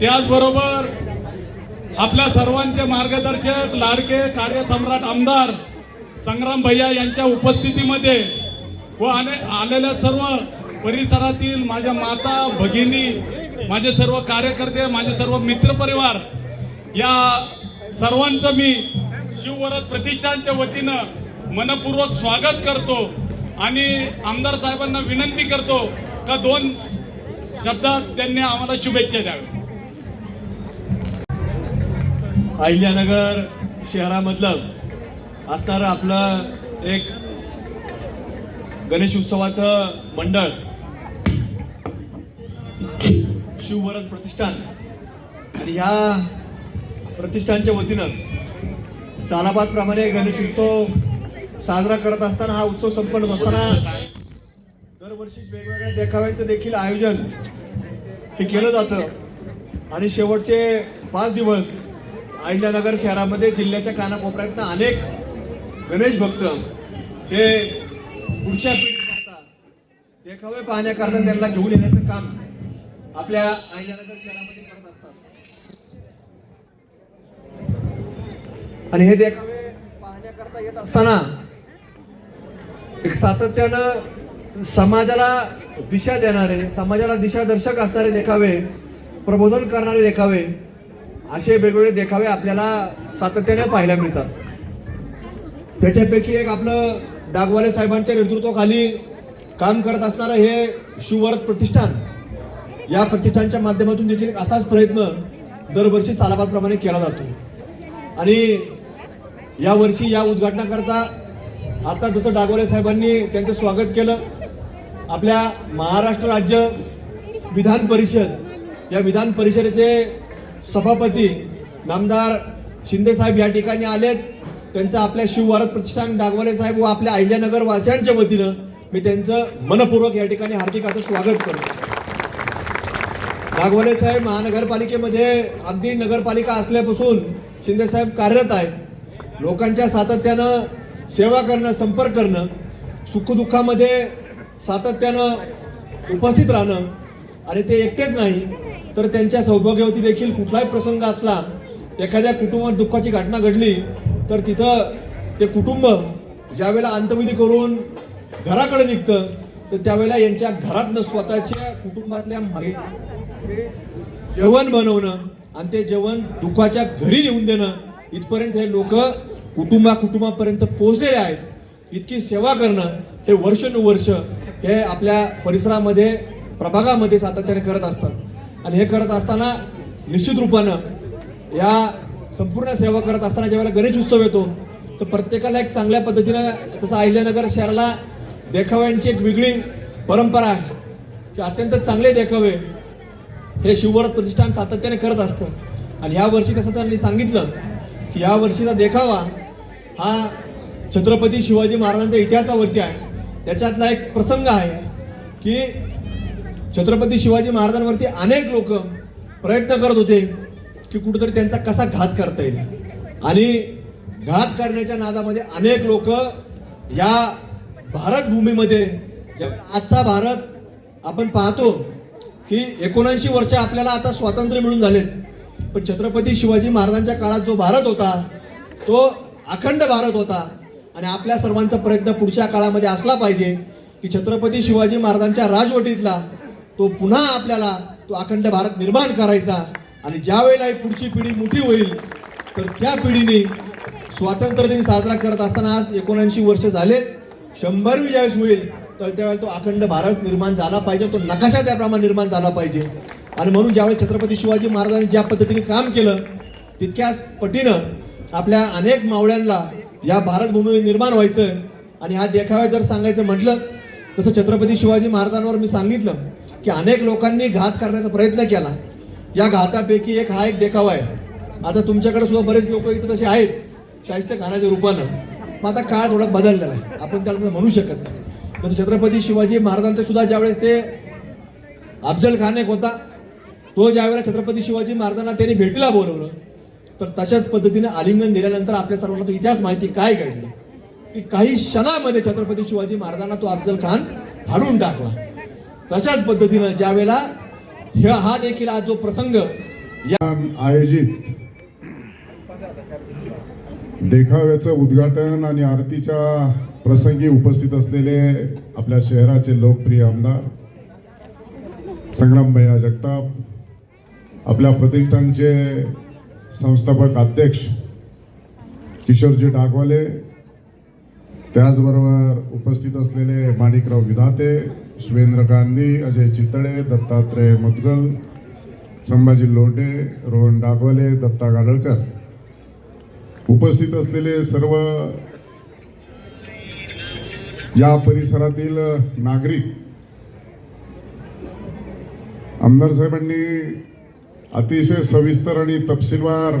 त्याचबरोबर आपल्या सर्वांचे मार्गदर्शक लाडके कार्यसम्राट आमदार संग्राम भैया यांच्या उपस्थितीमध्ये व आले आलेल्या सर्व परिसरातील माझ्या माता भगिनी माझे सर्व कार्यकर्ते माझे सर्व मित्रपरिवार या सर्वांचं मी शिववरद प्रतिष्ठानच्या वतीनं मनपूर्वक स्वागत करतो आणि आमदार साहेबांना विनंती करतो का दोन शब्दात त्यांनी आम्हाला शुभेच्छा द्याव्या अहिल्यानगर शहरामधलं असणारं आपलं एक गणेश उत्सवाचं मंडळ. शिववरद प्रतिष्ठान. आणि ह्या प्रतिष्ठानच्या वतीनं सालाबाद प्रमाणे गणेश उत्सव साजरा करत असताना हा उत्सव संपन्न असताना दरवर्षी वेगवेगळ्या देखाव्यांचं देखील आयोजन हे केलं जातं. आणि शेवटचे पाच दिवस अहिल्यानगर शहरामध्ये जिल्ह्याच्या कानाकोपऱ्यातनं अनेक गणेश भक्त हे पुढच्या पिढीकरता देखावे पाहण्याकरता त्यांना घेऊन येण्याचं काम आपल्या अहिल्यानगर शहरामध्ये करत असतात. आणि हे देखावे पाहण्याकरता येत असताना एक सातत्यानं समाजाला दिशा देणारे समाजाला दिशादर्शक असणारे देखावे प्रबोधन करणारे देखावे असे वेगवेगळे देखावे आपल्याला सातत्याने पाहायला मिळतात. त्याच्यापैकी एक आपलं डागवाले साहेबांच्या नेतृत्वाखाली काम करत असणारं हे शिववर्त प्रतिष्ठान या प्रतिष्ठानच्या माध्यमातून देखील असाच प्रयत्न दरवर्षी सालाबादप्रमाणे केला जातो. आणि यावर्षी या उद्घाटनाकरता आता जसं डागवाले साहेबांनी त्यांचं स्वागत केलं आपल्या महाराष्ट्र राज्य विधान परिषद या विधान परिषदेचे सभापती नामदार शिंदेसाहेब या ठिकाणी आलेत. त्यांचं आपल्या शिवभारत प्रतिष्ठान डागवाले साहेब व आपल्या अहिल्यानगर वासियांच्या वतीनं मी त्यांचं मनपूर्वक या ठिकाणी हार्दिक असं स्वागत करतो. नागवले साहेब महानगरपालिकेमध्ये अगदी नगरपालिका असल्यापासून शिंदेसाहेब कार्यरत आहेत. लोकांच्या सातत्यानं सेवा करणं संपर्क करणं सुखदुःखामध्ये सातत्यानं उपस्थित राहणं आणि ते एकटेच नाही तर त्यांच्या सौभाग्यवती देखील कुठलाही प्रसंग असला एखाद्या कुटुंबात दुःखाची घटना घडली तर तिथं ते कुटुंब ज्यावेळेला अंतविधी करून घराकडे निघतं तर त्यावेळेला यांच्या घरातनं स्वतःच्या कुटुंबातल्या मागे जेवण बनवणं आणि ते जेवण दुःखाच्या घरी नेऊन देणं इथपर्यंत हे लोक कुटुंबा कुटुंबापर्यंत पोहोचलेले आहेत. इतकी सेवा करणं हे वर्षानुवर्ष हे आपल्या परिसरामध्ये प्रभागामध्ये सातत्याने करत असतात. आणि हे करत असताना निश्चित रूपानं या संपूर्ण सेवा करत असताना ज्यावेळेला गणेश उत्सव येतो तर प्रत्येकाला एक चांगल्या पद्धतीनं तसं अहिल्यानगर शहराला देखाव्यांची एक वेगळी परंपरा आहे की अत्यंत चांगले देखावे हे शिववरद प्रतिष्ठान सातत्याने करत असतं. आणि या वर्षी कसं त्यांनी सांगितलं की या वर्षीचा देखावा हा छत्रपती शिवाजी महाराजांच्या इतिहासावरती आहे. त्याच्यातला एक प्रसंग आहे की छत्रपती शिवाजी महाराजांवरती अनेक लोक प्रयत्न करत होते की कुठेतरी त्यांचा कसा घात करता येईल. आणि घात करण्याच्या नादामध्ये अनेक लोक या भारत भूमीमध्ये आजचा भारत आपण पाहतो की एकोणऐंशी वर्ष आपल्याला आता स्वातंत्र्य मिळून झालेत. पण छत्रपती शिवाजी महाराजांच्या काळात जो भारत होता तो अखंड भारत होता. आणि आपल्या सर्वांचा प्रयत्न पुढच्या काळामध्ये असला पाहिजे की छत्रपती शिवाजी महाराजांच्या राजवटीतला तो पुन्हा आपल्याला तो अखंड भारत निर्माण करायचा आणि ज्या वेळेला ही पुढची पिढी मोठी होईल तर त्या पिढीने स्वातंत्र्य दिन साजरा करत असताना आज एकोणऐंशी वर्ष झाले शंभरवी ज्यावेळेस होईल तर त्यावेळेला तो अखंड भारत निर्माण झाला पाहिजे तो नकाशा त्याप्रमाणे निर्माण झाला पाहिजे. आणि म्हणून ज्यावेळेस छत्रपती शिवाजी महाराजांनी ज्या पद्धतीने काम केलं तितक्याच पटीनं आपल्या अनेक मावळ्यांना या भारतभूमीवर निर्माण व्हायचं आणि हा देखावा जर सांगायचं म्हटलं तसं छत्रपती शिवाजी महाराजांवर मी सांगितलं की अनेक लोकांनी घात करण्याचा प्रयत्न केला. या घातापैकी एक हा एक देखावा आहे. आता तुमच्याकडे सुद्धा बरेच लोक इथं तसे आहेत शाहिस्त खानाच्या रूपानं. मग आता काळ थोडा बदललेला आहे. आपण त्याला असं म्हणू शकत नाही. तसं छत्रपती शिवाजी महाराजांचे सुद्धा ज्यावेळेस ते अफजल खान एक होता तो ज्यावेळेला छत्रपती शिवाजी महाराजांना त्यांनी भेटीला बोलवलं तर तशाच पद्धतीने आलिंगन दिल्यानंतर आपल्या सर्वांना तो इतिहास माहिती काय घडलं की काही क्षणामध्ये छत्रपती शिवाजी महाराजांना तो अफजल खान फाडून टाकला. तशाच पद्धतीनं ज्यावेळेला ह्या हा देखील आज जो प्रसंग या आयोजित देखाव्याचं उद्घाटन आणि आरतीच्या प्रसंगी उपस्थित असलेले आपल्या शहराचे लोकप्रिय आमदार संग्राम भैया जगताप आपल्या प्रतिष्ठानचे संस्थापक अध्यक्ष किशोरजी डागवाले त्याचबरोबर उपस्थित असलेले माणिकराव विधाते सुवेंद्र गांधी अजय चितळे दत्तात्रय मुदगल संभाजी लोटे रोहन डागवले दत्ता गाडळकर. उपस्थित असलेले सर्व या परिसरातील नागरिक आमदार साहेबांनी अतिशय सविस्तर आणि तपशीलवार